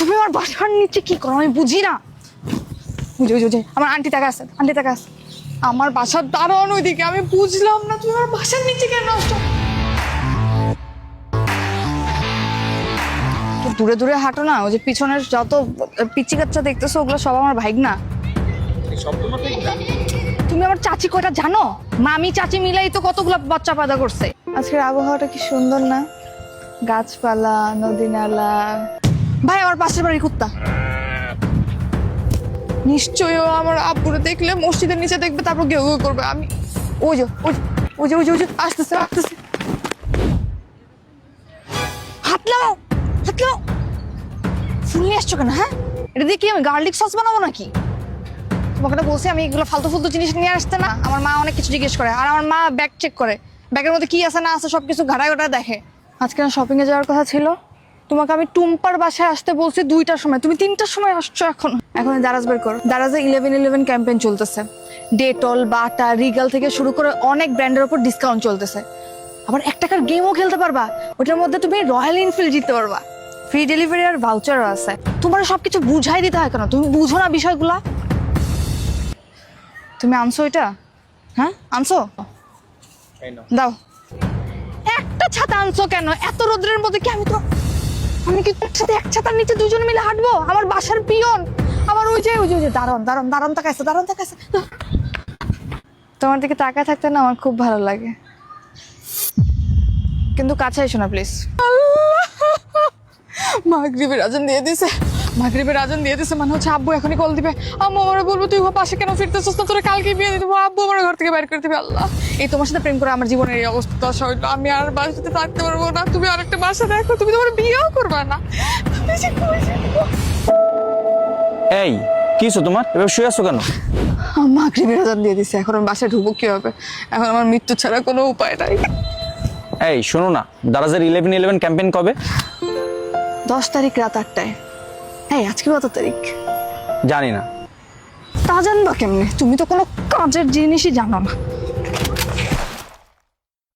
তুমি আমার বাসার নিচে কি করো? আমি বুঝি না। বুঝে বুঝে বুঝে আমার আন্টি তাকে আছে আন্টি তাকে আছে। আমার বাসার দারোয়ান ওইদিকে আমি বুঝলাম না তুমি আমার বাসার নিচে কেন আসছো? দূরে দূরে হাঁটো না ওই যে পিছনের যত পিচি কাচ্চা দেখতেছো ওগুলো সব আমার ভাইগ না। তুমি আমার চাচি কয়টা জানো? মামি চাচি মিলাই তো কতগুলো বাচ্চা পয়দা করছে। আজকের আবহাওয়াটা কি সুন্দর না? গাছপালা নদী নালা ভাই আমার পাশের বাড়ির কুত্তা। নিশ্চয়ই ও আমার আব্বুরে দেখলে মসজিদের নিচে দেখবে তারপর গেউ গেউ করবে। আমি ওই যে ওই যে, ওই যে ওই যে আসতেছে আসতেছে। হাত লাগাও হাত লাগাও ফুল নিয়ে আসছো কেন হ্যাঁ? এটা দিয়ে কি আমি গার্লিক সস বানাবো নাকি? তোমাকে তো বলছি আমি এগুলো ফালতু ফালতু জিনিস নিয়ে আসতে না। আমার মা অনেক কিছু জিজ্ঞেস করে আর আমার মা ব্যাগ চেক করে। ব্যাগের মধ্যে কি আছে না আছে সব কিছু ঘাটায় ঘাটায় দেখে। আজকে না শপিং এ যাওয়ার কথা ছিল। তোমাকে আমি টুম্পার বাসায় আসতে বলছি দুইটার সময়। তুমি তিনটার সময় আসছো এখন। এখন দারাজ বের করো। দারাজে ইলেভেন ইলেভেন ক্যাম্পেইন চলতেছে। ডেটল বাটা রিগাল থেকে শুরু করে অনেক ব্র্যান্ডের ওপর ডিসকাউন্ট চলতেছে। আবার এক টাকার গেমও খেলতে পারবা। ওটার মধ্যে তুমি রয়্যাল এনফিল্ড জিততে পারবা। ফ্রি ডেলিভারি আর ভাউচারও আছে। তোমার সবকিছু বুঝাই দিতে হয় কেন? তুমি বুঝো না বিষয়গুলা? তুমি আনছো এটা? হ্যাঁ? আনছো? দাও। একটা ছাতা আনছো কেন? এত রোদ্রের মধ্যে কি আমি তো আমি কি তোর সাথে এক ছাতার নিচে দুজন মিলে হাঁটবো? আমার বাসার পিয়ন। আমার ওই যে ওই যে ওই যে দারণ দারণ দারণ তাকাইছে দারণ তাকাইছে। তোমার দিকে তাকায় থাকতে না আমার খুব ভালো লাগে। কিন্তু কাছে এসো না প্লিজ মাগরিবের আজান দিয়ে দিছে। মাগরিবের আজান দিয়ে দিছে মানে হচ্ছে আব্বু এখনই কল দিবে। আম্মু আমার বলব তুই পাশে কেন ফিরতেছিস না? তোরা কালকে বিয়ে দিয়ে দেবো। আব্বু আমার ঘর থেকে বাইর করে দিবে আল্লাহ। এই তোমার সাথে প্রেম করে আমার জীবনের এই অবস্থা দশা হইল আমি আর বাসাতে থাকতে পারব না। তুমি আরেকটা বাসা দেখো তুমি তোমার বিয়েও করবা না। এই কিছু তোমার? এবার শুয়ে আছো কেন? মাগরিবের আজান দিয়ে দিছে। এখন আমি বাসায় ঢুকবো কি হবে এখন আমার মৃত্যু ছাড়া কোনো উপায় নাই। এই শোনো না। দারাজের ইলেভেন ইলেভেন ক্যাম্পেইন কবে? দশ তারিখ রাত আটটায়। হ্যাঁ আজকে কত তারিখ? জানি না। তা জানবা কেমনে? তুমি তো কোনো কাজের জিনিসই জানো না।